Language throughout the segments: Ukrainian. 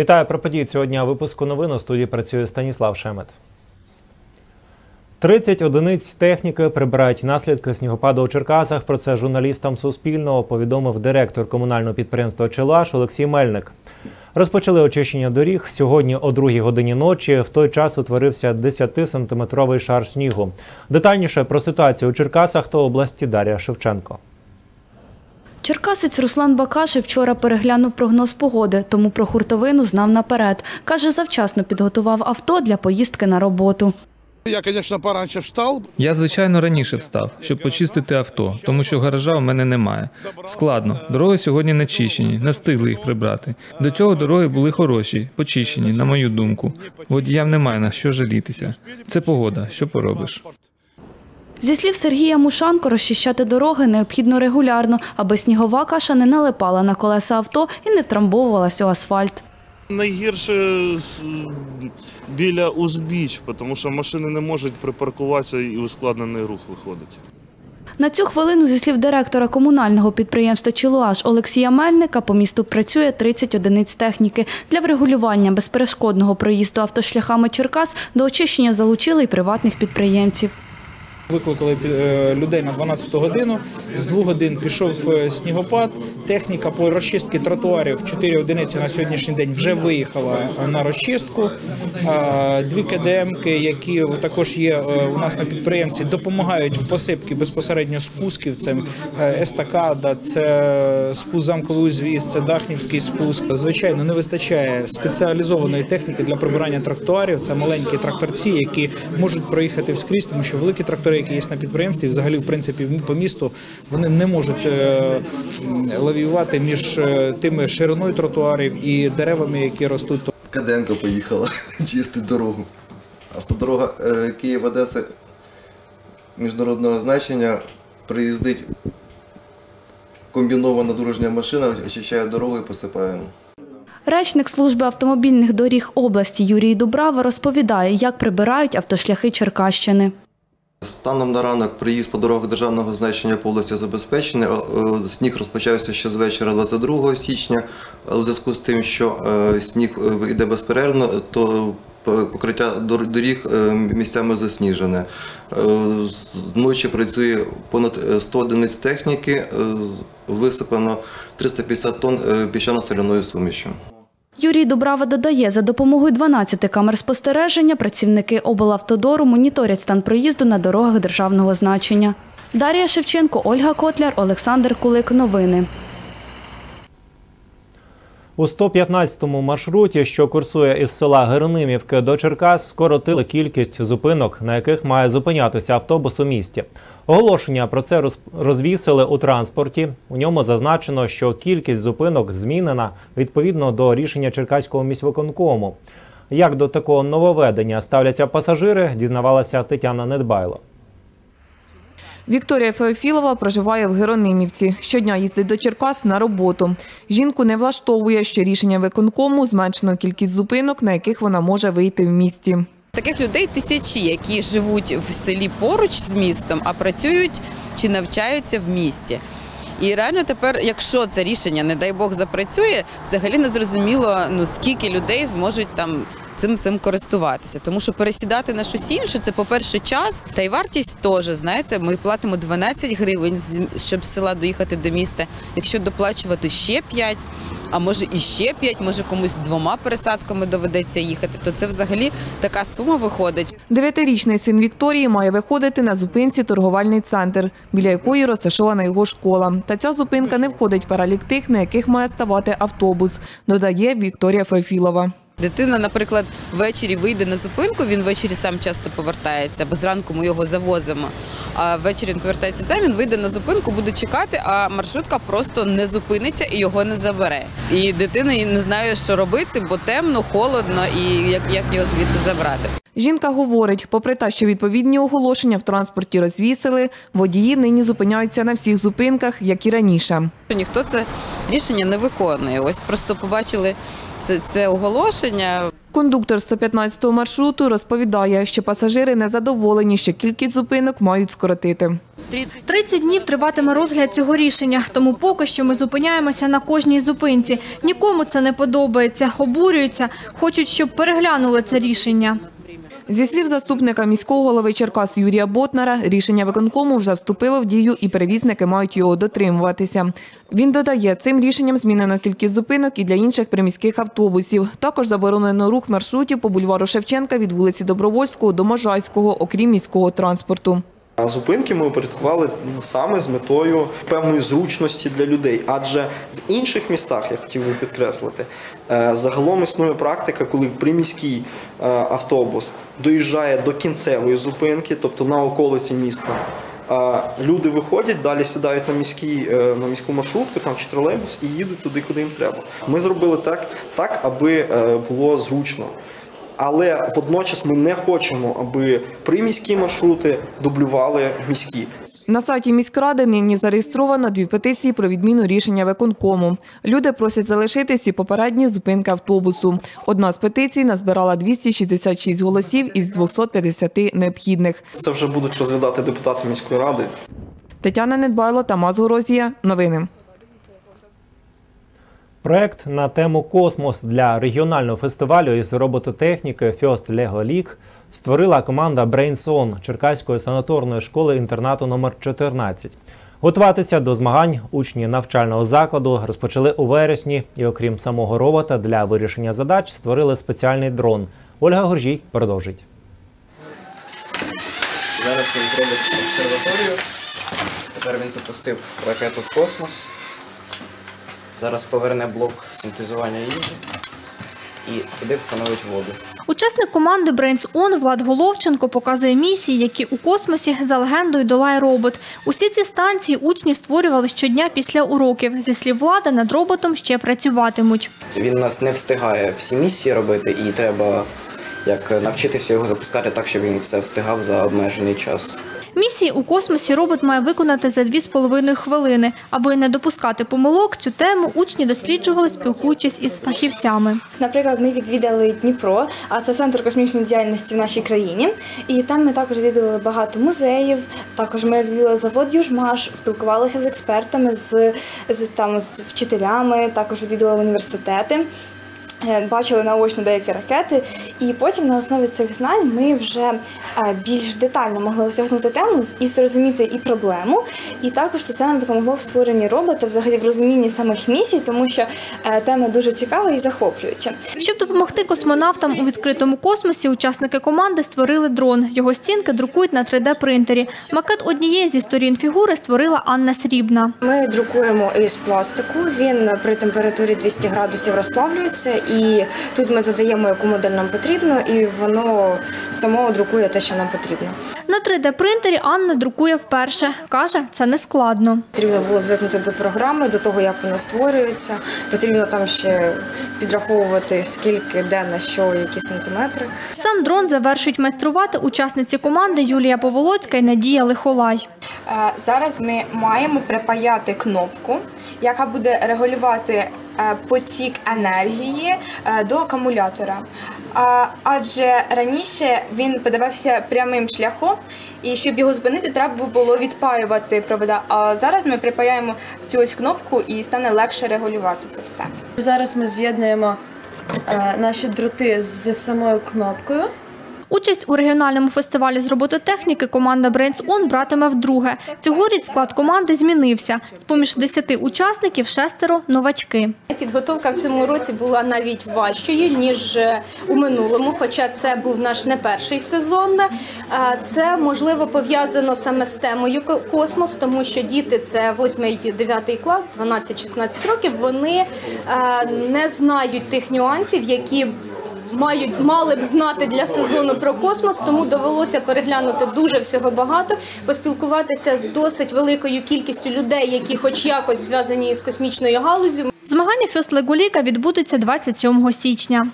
Вітаю про події цього дня. Випуску новин у студії працює Станіслав Шемет. 30 одиниць техніки прибирають наслідки снігопаду у Черкасах. Про це журналістам Суспільного повідомив директор комунального підприємства Челаш Олексій Мельник. Розпочали очищення доріг. Сьогодні о 2 годині ночі в той час утворився 10-сантиметровий шар снігу. Детальніше про ситуацію у Черкасах та області Дар'я Шевченко. Черкасець Руслан Бакашев вчора переглянув прогноз погоди, тому про хуртовину знав наперед. Каже, завчасно підготував авто для поїздки на роботу. Я, конечно, пораньше встал. Я, звичайно, раніше встав, щоб почистити авто, тому що гаража у мене немає. Складно. Дороги сьогодні не чищені, не встигли їх прибрати. До цього дороги були хороші, почищені, на мою думку. Водіям немає на що жалітися. Це погода, що поробиш. Зі слів Сергія Мушанко, розчищати дороги необхідно регулярно, аби снігова каша не налипала на колеса авто і не втрамбовувалась у асфальт. Найгірше біля узбіч, тому що машини не можуть припаркуватися і ускладнений рух виходить. На цю хвилину, зі слів директора комунального підприємства «Чилуаш» Олексія Мельника, по місту працює 30 одиниць техніки. Для врегулювання безперешкодного проїзду автошляхами Черкас до очищення залучили й приватних підприємців. Викликали е, людей на 12 годину. З двох годин пішов е, снігопад. Техніка по розчистці тротуарів 4 одиниці на сьогоднішній день вже виїхала на розчистку. Дві КДМки, які також є е, у нас на підприємці, допомагають в посипці безпосередньо спусків. Це е, естакада, це спуск замковий узвіз, це дахнівський спуск. Звичайно, не вистачає спеціалізованої техніки для прибирання тротуарів. Це маленькі тракторці, які можуть проїхати вскрізь, тому що великі трактори, які є на підприємстві, взагалі, в принципі, по місту вони не можуть е, лавіювати між е, тими шириною тротуарів і деревами, які ростуть. Каденко поїхала чистить дорогу. Автодорога е, Київ-Одеса міжнародного значення приїздить комбінована дорожня машина, очищає дорогу і посипаємо. Речник служби автомобільних доріг області Юрій Дубрава розповідає, як прибирають автошляхи Черкащини. Станом на ранок приїзд по дорогах державного значення по області забезпечений. Е, Сніг розпочався ще з вечора 22 січня. У зв'язку з тим, що е, сніг е, йде безперервно, то покриття доріг е, місцями засніжене. Е, Зночі працює понад е, 100 одиниць техніки, е, висипано 350 тонн е, піщано-соляної суміші. Юрій Дубрава додає, за допомогою 12 камер спостереження працівники облавтодору моніторять стан проїзду на дорогах державного значення. Дар'я Шевченко, Ольга Котляр, Олександр Кулик. Новини. У 115-му маршруті, що курсує із села Геронимівки до Черкас, скоротили кількість зупинок, на яких має зупинятися автобус у місті. Оголошення про це роз- розвісили у транспорті. У ньому зазначено, що кількість зупинок змінена відповідно до рішення Черкаського міськвиконкому. Як до такого нововведення ставляться пасажири, дізнавалася Тетяна Недбайло. Вікторія Феофілова проживає в Геронимівці. Щодня їздить до Черкас на роботу. Жінку не влаштовує, що рішення виконкому зменшено кількість зупинок, на яких вона може вийти в місті. Таких людей тисячі, які живуть в селі поруч з містом, а працюють чи навчаються в місті. І реально тепер, якщо це рішення, не дай Бог, запрацює, взагалі не зрозуміло, ну скільки людей зможуть там цим всім користуватися. Тому що пересідати на щось інше, це, по-перше, час, та й вартість теж. Знаєте, ми платимо 12 гривень, щоб з села доїхати до міста. Якщо доплачувати ще 5, а може і ще 5, може комусь двома пересадками доведеться їхати, то це взагалі така сума виходить. Дев'ятирічний син Вікторії має виходити на зупинці торговельний центр, біля якої розташована його школа. Та ця зупинка не входить в перелік тих, на яких має ставати автобус, додає Вікторія Феофілова. Дитина, наприклад, ввечері вийде на зупинку, він ввечері сам часто повертається, бо зранку ми його завозимо. А ввечері він повертається сам, він вийде на зупинку, буде чекати, а маршрутка просто не зупиниться і його не забере. І дитина не знає, що робити, бо темно, холодно, і як, як його звідти забрати. Жінка говорить, попри те, що відповідні оголошення в транспорті розвісили, водії нині зупиняються на всіх зупинках, як і раніше. Ніхто це рішення не виконує. Ось просто побачили це, це оголошення. Кондуктор 115-го маршруту розповідає, що пасажири не задоволені, що кількість зупинок мають скоротити. 30 днів триватиме розгляд цього рішення, тому поки що ми зупиняємося на кожній зупинці. Нікому це не подобається, обурюються, хочуть, щоб переглянули це рішення. Зі слів заступника міського голови Черкас Юрія Ботнара, рішення виконкому вже вступило в дію і перевізники мають його дотримуватися. Він додає, цим рішенням змінено кількість зупинок і для інших приміських автобусів. Також заборонено рух маршрутів по бульвару Шевченка від вулиці Добровольського до Можайського, окрім міського транспорту. Зупинки ми упорядкували саме з метою певної зручності для людей, адже в інших містах, я хотів би підкреслити, е, загалом існує практика, коли приміський е, автобус доїжджає до кінцевої зупинки, тобто на околиці міста. Люди виходять, далі сідають на міський, е, на міську маршрутку там чи тролейбус і їдуть туди, куди їм треба. Ми зробили так, так аби е, було зручно. Але водночас ми не хочемо, аби приміські маршрути дублювали міські. На сайті міськради нині зареєстровано дві петиції про відміну рішення виконкому. Люди просять залишити всі попередні зупинки автобусу. Одна з петицій назбирала 266 голосів із 250 необхідних. Це вже будуть розглядати депутати міської ради. Тетяна Недбайло, Тамас Горозія. Новини. Проект на тему Космос для регіонального фестивалю із робототехніки First Lego League створила команда BrainSon Черкаської санаторної школи інтернату номер 14. Готуватися до змагань учні навчального закладу розпочали у вересні і, окрім самого робота, для вирішення задач створили спеціальний дрон. Ольга Горжій продовжить. Зараз він зробить обсерваторію. Тепер він запустив ракету в космос. Зараз поверне блок синтезування їжі і туди встановить воду. Учасник команди Brains On Влад Головченко показує місії, які у космосі за легендою долає робот. Усі ці станції учні створювали щодня після уроків. Зі слів влади, над роботом ще працюватимуть. Він нас не встигає всі місії робити, і треба як навчитися його запускати так, щоб він все встигав за обмежений час. Місії у космосі робот має виконати за 2,5 хвилини. Аби не допускати помилок, цю тему учні досліджували, спілкуючись із фахівцями. Наприклад, ми відвідали Дніпро, а це центр космічної діяльності в нашій країні. І там ми також відвідали багато музеїв. Також ми відвідали завод Южмаш, спілкувалися з експертами, з, з там з вчителями, також відвідували університети. Е, Бачили наочно деякі ракети, і потім на основі цих знань ми вже е, більш детально могли осягнути тему і зрозуміти і проблему. І також це нам допомогло в створенні робота, взагалі в розумінні самих місій, тому що е, тема дуже цікава і захоплююча. Щоб допомогти космонавтам у відкритому космосі, учасники команди створили дрон. Його стінки друкують на 3D-принтері. Макет однієї зі сторін фігури створила Анна Срібна. Ми друкуємо із пластику. Він при температурі 200 градусів розплавлюється, і тут ми задаємо, яку модель нам потрібно, і воно само друкує те, що нам потрібно. На 3D-принтері Анна друкує вперше. Каже, це не складно. Потрібно було звикнути до програми, до того, як воно створюється. Потрібно там ще підраховувати, скільки, де, на що, які сантиметри. Сам дрон завершують майструвати учасниці команди Юлія Поволоцька і Надія Лихолай. Е, Зараз ми маємо припаяти кнопку, яка буде регулювати потік енергії е, до акумулятора. Адже раніше він подавався прямим шляхом, і щоб його зупинити, треба було відпаювати провода. А зараз ми припаяємо цю ось кнопку і стане легше регулювати це все. Зараз ми з'єднуємо е, наші дроти з самою кнопкою. Участь у регіональному фестивалі з робототехніки команда Brains On братиме вдруге. Цьогоріч склад команди змінився. З-поміж 10 учасників шестеро – новачки. Підготовка в цьому році була навіть важчою ніж е, у минулому, хоча це був наш не перший сезон. Е, Це можливо пов'язано саме з темою ко- космос, тому що діти це 8-9 клас, 12-16 років. Вони е, не знають тих нюансів, які мають мали б знати для сезону про космос, тому довелося переглянути дуже всього багато, поспілкуватися з досить великою кількістю людей, які, хоч якось зв'язані з космічною галузю. Змагання Фьост Леголіка відбудуться 27 січня.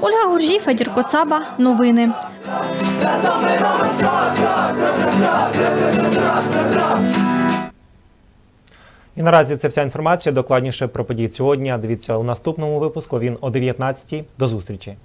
Ольга Гуржій, Федір Коцаба. Новини. І наразі це вся інформація. Докладніше про події сьогодні. Дивіться у наступному випуску. Він о 19 До зустрічі.